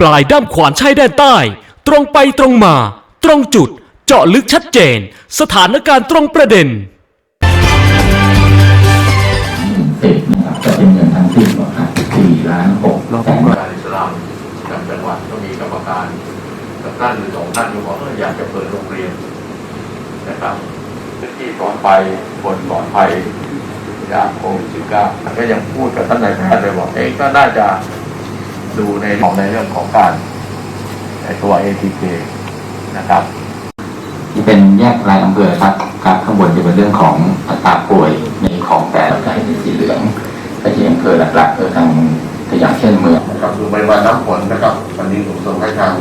ปลายด้ามขวานชายแดนใต้ ตรงไปตรงมา ตรงจุด เจาะลึกชัดเจน สถานการณ์ตรงประเด็นเศษนะครับจะเป็นเงินทั้งสิ้นนะครับสี่ล้านหกแสนการอิสลามจากจังหวัดก็มีกรรมการกับท่านหรือสองท่านก็บอกว่าอยากจะเปิดโรงเรียนนะครับพื้นที่ปลอดภัยคนปลอดภัยจากโควิด19ก็ยังพูดกับท่านนายแพทย์เลยบอกเองก็น่าจะ ดูในของในเรื่องของการไอตัว ATK นะครับที่เป็นแยกรายอำเภอครับครับข้างบนจะเป็นเรื่องของอัตราป่วยในของแต่ละสายสีเหลืองก็จะอำเภอหลักๆคือทางตัวอย่างเช่นเมืองนะครับดูปริมาณน้ำฝนนะครับวันนี้ผมส่งให้ทาง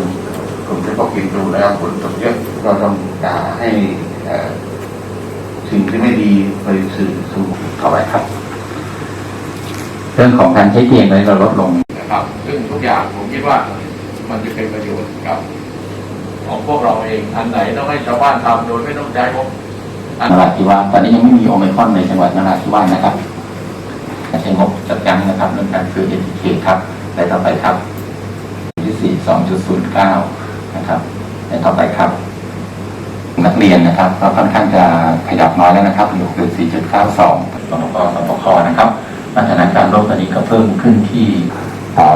กลุ่มเฉพาะกิจดูแล้วฝนตกเยอะเราต้องอย่าให้เอ่อสิ่งที่ไม่ดีไปสื่อสู่เข้าไว้ครับ เรื่องของการใช้เตียงตอนนี้เราลดลง นะครับ ซึ่งทุกอย่างผมคิดว่ามันจะเป็นประโยชน์กับ ของพวกเราเองอันไหนต้องให้ชาวบ้านทำโดยไม่ต้องใช้งบอันนราธิวาสตอนนี้ยังไม่มีโอไมครอนในจังหวัดนราธิวาสนะครับใช้งบจัดการนะครับเรื่องการซื้อเอทีเคครับและต่อไปครับที่สี่สองจุดศูนย์เก้านะครับและต่อไปครับ นักเรียนนะครับก็ค่อนข้างจะขยับน้อยแล้วนะครับอยู่คือ4.92สนปสปคนะครับมาตรฐานการโรคตอนนี้ก็เพิ่มขึ้นที่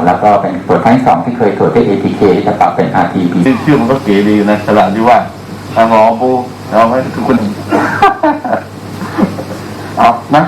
แล้วก็เป็นตรวจครั้งที่สองที่เคยตรวจด้วย ATK จะปรับเป็น RTP ชื่อมันก็เก๋ดีนะสลัดที่ว่าหมอปูเอาไม่ทุกคนเอานะ